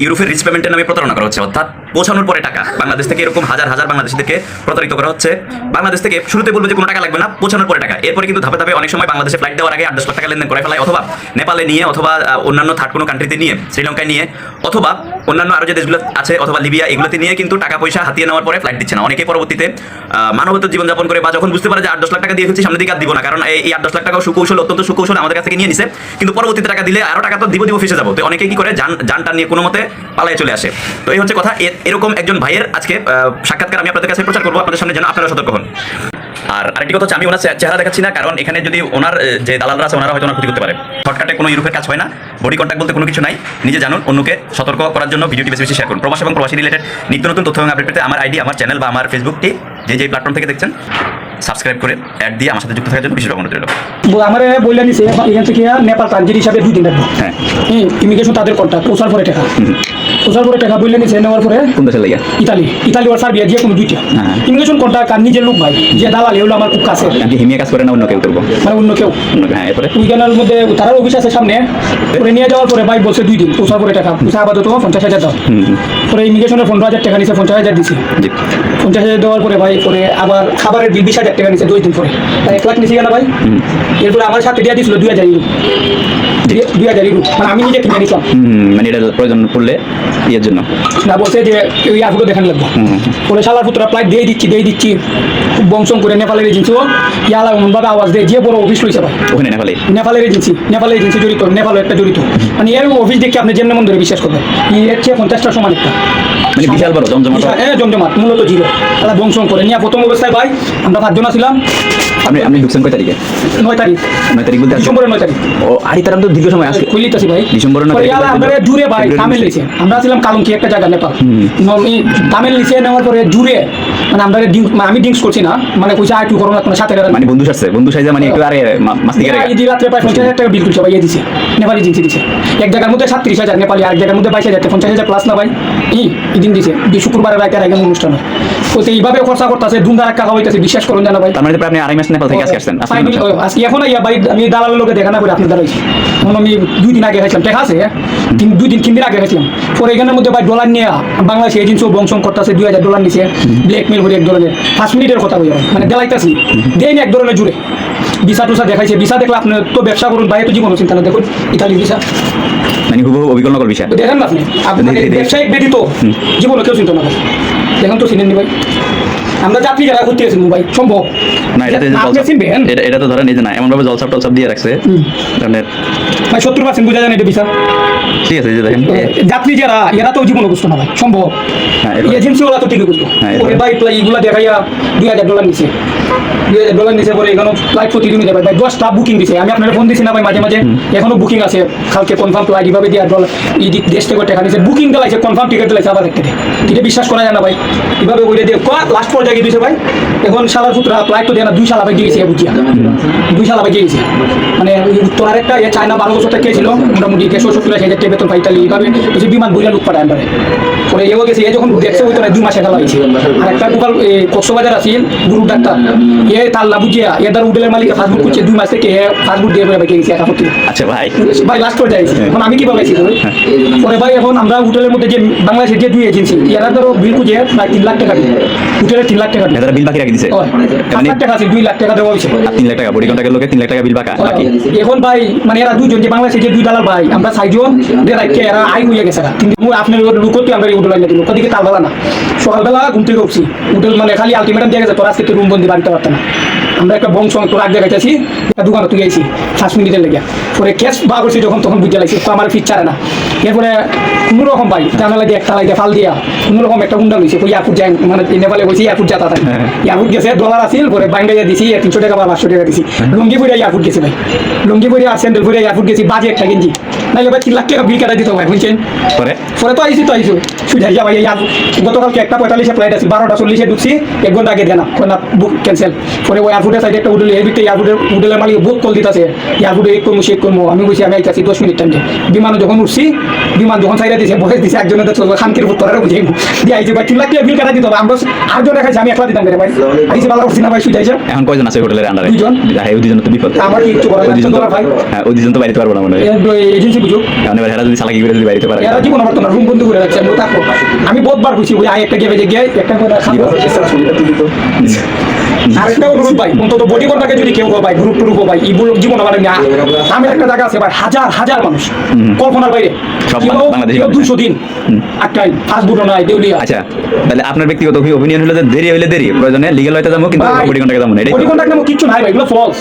ইউরোপের রিচ পেমেন্টের নামে প্রতারণা করা হচ্ছে অর্থাৎ পৌঁছানোর পরে টাকা। বাংলাদেশ থেকে এরকম হাজার হাজার বাংলাদেশিদেরকে প্রতারিত করা হচ্ছে। বাংলাদেশ থেকে শুরুতে বলবে যে কোনো টাকা লাগবে না, পৌঁছানোর পরে টাকা। এরপরে কিন্তু ধাপে ধাপে অনেক সময় বাংলাদেশে ফ্লাইট দেওয়ার আগে আট দশ লাখ টাকা লেনদেন করে ফেলায় অথবা নেপালে নিয়ে অথবা অন্যান্য থার্ড কোনো কান্ট্রিতে নিয়ে, শ্রীলঙ্কায় নিয়ে, অথবা অন্যান্য আরও যে দেশগুলো আছে অথবা লিবিয়া, এগুলোতে নিয়ে কিন্তু টাকা পয়সা হাতিয়ে নেওয়ার পরে ফ্লাইট দিচ্ছে না। অনেকে পরবর্তীতে মানবতার জীবনযাপন করে বা যখন বুঝতে পারে যে আট দশ লাখ টাকা দিয়ে হচ্ছে সামনের দিকে আর দিব না। কারণ এই আট দশ লাখ টাকা সুকৌশল, অত্যন্ত সুকৌশল আমাদের কাছ থেকে নিয়ে নিছে। কিন্তু পরবর্তীতে টাকা দিলে আরও টাকা তো দিব দিব ফেসে যাব। তো অনেকে কি করে, যান যানটা নিয়ে কোনো মতে পালায় চলে আসে। তো এই হচ্ছে কথা। এরকম একজন ভাইয়ের আজকে সাক্ষাৎকার আমি আপনাদের কাছে প্রচার করব। আপনাদের সামনে যেন আপনারা সতর্ক হন। আর আরেকটি কথা আমি ওনার চেহারা দেখাচ্ছি না, কারণ এখানে যদি ওনার যে দালালরা আছে, ওনারা হয়তো ওনার ক্ষতি করতে পারে। শর্টকাটে কোনো ইউরোপের কাজ হয় না, বডি কন্ট্যাক্ট বলতে কোনো কিছু নাই। নিজে জানুন, অন্যকে সতর্ক করার জন্য ভিডিওটি বেশি বেশি শেয়ার করুন। প্রবাস এবং প্রবাসী রিলেটেড নিত্য নতুন তথ্য এবং আপডেট পেতে আমার আইডি আমার চ্যানেল বা আমার ফেসবুকটি যে যে প্ল্যাটফর্ম থেকে দেখছেন। সাবস্ক্রাইব করে অ্যাড দিয়ে আমার সাথে যুক্ত থাকার জন্য বিশেষ অনুরোধ রইল। আমার বললে নিছে এখান থেকে নেপাল ট্রানজিট হিসাবে দুই দিন রাখব হ্যাঁ। ইমিগ্রেশন তাদের কন্ট্যাক্ট পৌঁছার পরে টাকা। পৌঁছার পরে টাকা বললে নিছে নেওয়ার পরে কোন দেশের লাগে? ইতালি। ইতালি আর সার্বিয়া যে কোনো দুইটা। হ্যাঁ। ইমিগ্রেশন কন্ট্যাক্ট আর নিজের লোক ভাই যে দালাল এগুলো আমার খুব কাছে। আপনি হিমিয়া কাজ করে না অন্য কেউ করব? মানে অন্য কেউ। হ্যাঁ এরপরে? উইগানের মধ্যে তারার অফিস আছে সামনে। পরে নিয়ে যাওয়ার পরে ভাই বলছে দুই দিন পৌঁছার পরে টাকা। পয়সা আপাতত পঞ্চাশ হাজার দাও। পরে ইমিগ্রেশনের পনেরো হাজার টাকা নিছে পঞ্চাশ হাজার দিছে। জি। পঞ্চাশ হাজার দেওয়ার পরে ভাই পরে আবার খাবারের বিল বিশ হাজার টাকা নিছে দুই দিন পরে। তাই এক লাখ নিছে কেন ভাই? এরপরে আমার সাথে দিয়ে দিছিল দুই হাজার ইউরো। দুই- হাজার ইউরো। মানে আমি নিজে কিনে হুম, মানে এটা প্রয়োজন পড়লে ইয়ের জন্য। না বলছে যে ওই আগুলো দেখান লাগবো। পরে শালার পুত্রা প্লাইট দিয়ে দিচ্ছি দিয়ে দিচ্ছি। খুব বংশম করে নেপালের এজেন্সি ও। ইয়ালা এমনভাবে আওয়াজ দেয় যে বড় অফিস রয়েছে ভাই। ওখানে নেপালে? নেপালের এজেন্সি নেপালের এজেন্সি জড়িত নেপালের একটা জড়িত। মানে এর অফিস দেখে আপনি যেমন মন ধরে বিশ্বাস করবেন। এর চেয়ে পঞ্চাশটা সমান একটা। মানে বিশাল বড় জমজমাট। হ্যাঁ জমজমাট মূলত জিরো। তারা বংশম করে। নিয়ে প্রথম অবস্থায় ভাই আমরা পাঁচজন ছিলাম। আপনি আপনি ঢুকছেন কয় তারিখে? নয় তারিখ। নয় তারিখ বলতে ডিসেম্বরের নয় তারিখ। ও আড়ি তারাম তো দীর্ঘ সময় আসছে। খুলিতেছি ভাই। ডিসেম্বরের নয় তারিখে। আমরা জুড়ে ভাই তামিল। নিচে আমরা ছিলাম কালুঙ্কি একটা জায়গা নেপাল। তামিল নিচে নেওয়ার পরে জুড়ে মানে আমরা ড্রিঙ্ক আমি ড্রিঙ্কস করছি না মানে কইছে আইটু করোনা সাথে মানে বন্ধু সাথে বন্ধু সাইজে মানে একটু আরে মাস্তি করে। এই যে রাত্রে প্রায় পঞ্চাশ হাজার টাকা বিল করছে ভাই ইয়ে দিছে। নেপালি এজেন্সি দিছে। এক জায়গার মধ্যে সাতত্রিশ হাজার নেপালি আরেক জায়গার মধ্যে বাইশ হাজার পঞ্চাশ হাজার প্লাস না ভাই। ই দিন দিছে। দি শুক্রবারের রাতে আর একজন অনুষ্ঠান হয়। তো এইভাবে খরচা করতেছে একটা হইতেছে বিশ্বাস করুন জানা ভাই। তার মানে আপনি আড়াই মাস নেপাল থেকে আজকে আসছেন। আজকে এখন ইয়া ভাই আমি দালালের লোকে দেখা না করে আপনার দাঁড়াইছি এখন আমি দুই দিন আগে খাইছিলাম দেখা আছে? তিন দুই দিন তিন দিন আগে খাইছিলাম পরে এখানের মধ্যে ভাই ডলার নিয়ে বাংলাদেশ এজেন্সি বংশম করতেছে দুই হাজার ডলার নিছে। ব্ল্যাকমেল করে এক ধরনের পাঁচ মিনিটের কথা বলি মানে দেলাইতাছি। দেয় না এক ধরনের জুড়ে। ভিসা টুসা দেখাইছে। ভিসা দেখলে আপনি তো ব্যবসা করুন বাইরে তো জীবন চিন্তা না দেখুন ইতালি ভিসা মানে খুব অভিজ্ঞতা কর বিষয় দেখেন না আপনি আপনি। ব্যবসায়িক ব্যতীত জীবনে কেউ চিন্তা না দেখেন তো চিনেননি ভাই। আমরা যাত্রী যারা ঘুরতে গেছিলাম ভাই সম্ভব? না এটাতে জল এটা এটা তো ধরেন এই যে না এমন ভাবে জলসাপ টলসাপ দিয়ে রাখছে। মানে ভাই সত্তর পার্সেন্ট বোঝা যায় না এটা ভিসা ঠিক আছে দেখেন। যাত্রী যারা এরা তো জীবন বুঝতো না ভাই সম্ভব। হ্যাঁ, এরপরে? এজেন্সি ওরা তো ঠিকই বুঝতো? ওরে ভাই প্লাই এগুলা দেখাইয়া দুই হাজার ডলার নিছে। দুই হাজার ডলার নিছে পরে এখানে ফ্লাইট প্রতিদিনই দেবে ভাই দশটা বুকিং দিছে। আমি আপনার ফোন দিছি না ভাই মাঝে মাঝে। এখনও বুকিং আছে। কালকে কনফার্ম ফ্লাইট এভাবে দিয়ে ডলার এই দিক দেশ থেকে টাকা নিছে। বুকিং দিলাইছে কনফার্ম টিকিট দিলাইছে আবার একটা এটা বিশ্বাস করা যায় না ভাই। এভাবে বলে দিয়ে লাস্ট পর্যায়ে দিয়েছে ভাই? এখন সালার পুত্রা ফ্লাইট তো দেয় না দুই সালা ভাই গিয়েছে বুঝিয়া। দুই সালা ভাই গিয়েছে মানে উত্তর আরেকটা চায়না বারো বছর থেকে ছিল? মোটামুটি দেড়শো সত্তর হাজার টাকা বেতন পাই ইতালি এইভাবে যে বিমান বইলা লুক পাঠায় আন্ডারে পরে এও গেছে এ যখন দেখছে ওই তো দুই মাসে খেলা হয়েছে। আর একটা গোপাল কক্সবাজার আছিল গুরু ডাক্তার। এ তার না বুঝিয়া এ তার উডেলের মালিক ফাস্টফুড করছে দুই মাস থেকে ফাস্টফুড দিয়ে পরে গেছে একা করতে আচ্ছা ভাই। ভাই লাস্ট পর্যায়ে আইছে। এখন আমি কীভাবে আইছি ভাই? পরে ভাই এখন আমরা হোটেলের মধ্যে যে বাংলাদেশের যে দুই এজেন্সি এরা ধরো বিল খুঁজে প্রায় তিন লাখ টাকা দিল হোটেলে তিন লাখ টাকা এদের বিল বাকি রাখি দিছে। হয়। মানে টাকা আছে দুই লাখ টাকা দেওয়া হয়েছে। তিন লাখ টাকা বডি কন্ট্যাক্টের লোকে তিন লাখ টাকা বিল বাকা এখন ভাই মানে এরা দুজন যে বাংলাদেশে যে দুই দালাল ভাই আমরা চাইজন গেছে লুকতে আমরা উঠে তাল না। সকালবেলা ঘুম উঠছি। উঠে মানে খালি আলটিমেটাম দিয়ে গেছে তোর রুম বন্দি বাড়িতে পারতাম না। আমরা একটা বংশ তোর আগে একটা দোকানে তুই গেছি পাঁচ মিনিটের লেগে পরে ক্যাশ বা করছি যখন, তখন বুঝতে লাগছি তো আমার ফিট না। এরপরে কোনো রকম ভাই দিয়ে একটা লাইতে ফাল দিয়া কোনো রকম একটা গুন্ডা লইছে এয়ারপোর্ট যায় মানে নেপালে বলছি এয়ারপোর্ট যাতা থাকে এয়ারপোর্ট গেছে ডলার আসিল পরে বাঙ্গাইয়া দিছি তিনশো টাকা বা পাঁচশো টাকা দিছি। লুঙ্গি পরে এয়ারপোর্ট গেছি ভাই। লুঙ্গি পরে আর স্যান্ডেল পরে এয়ারপোর্ট গেছি বাজে একটা গেঞ্জি। নাইলে ভাই তিন লাখ টাকা বিল কাটা দিতে ভাই বুঝছেন? পরে? পরে তো আইসি তো আইসো সুজাইয়া ভাই এই গতকালকে একটা পঁয়তাল্লিশে ফ্লাইট আছে বারোটা চল্লিশে ঢুকছি এক ঘণ্টা আগে দেনা না বুক ক্যান্সেল পরে ওই এয়ারপোর্টের সাইডে একটা হোটেল এই ভিতরে এয়ারপোর্টের হোটেলের মালিক বুক কল দিতেছে এয়ারপোর্টে এক করব শেক করব আমি বলছি আমি আইতাছি দশ মিনিট টাইমে বিমানে যখন উঠছি বিমান যখন সাইডে দিছে বয়স দিছে একজনের তো শান্তির উত্তরের বুঝে দিয়ে আইছে ভাই তিন লাখ বিল কাটা দিতে হবে। আমরা আটজন দেখাইছি আমি একলা দিতাম ভাই? আইছে ভালো করছি না ভাই শুই যাইছে এখন কয়জন আছে হোটেলের আন্ডারে দুইজন। হ্যাঁ ওই দুজন তো বিপদ। আমার কি কিছু করা যাচ্ছে তো না ভাই? হ্যাঁ ওই দুজন তো বাড়িতে পারব না মনে হয়। এজেন্সি বুঝো। এখন এবার হেরা যদি চালাকি করে যদি বাড়িতে পারে। এরা জীবন আমার তোমার রুম বন্ধ করে রাখছে? আমি থাকব আমি বহুতবার হয়েছি ওই আয় একটা গেবে যে গিয়ে একটা করে খাব আরেকটা অনুরোধ ভাই অন্তত বডি কন্টাকে যদি কেউ ভাই গ্রুপ টুরুপ ভাই এই জীবন আমার না আমি একটা জায়গা আছে ভাই হাজার হাজার মানুষ। কল্পনার বাইরে। সব কেউ বাংলাদেশি কেউ মানুষ। দুশো দিন একটাই ফাস্ট ফুড নাই দেউলিয়া। আচ্ছা তাহলে আপনার ব্যক্তিগত অভিনিয়ন হলো দেরি হলে দেরি প্রয়োজনে লিগেল হইতে যাব কিন্তু যাব না বডি কিচ্ছু নাই ভাই এগুলো ফলস।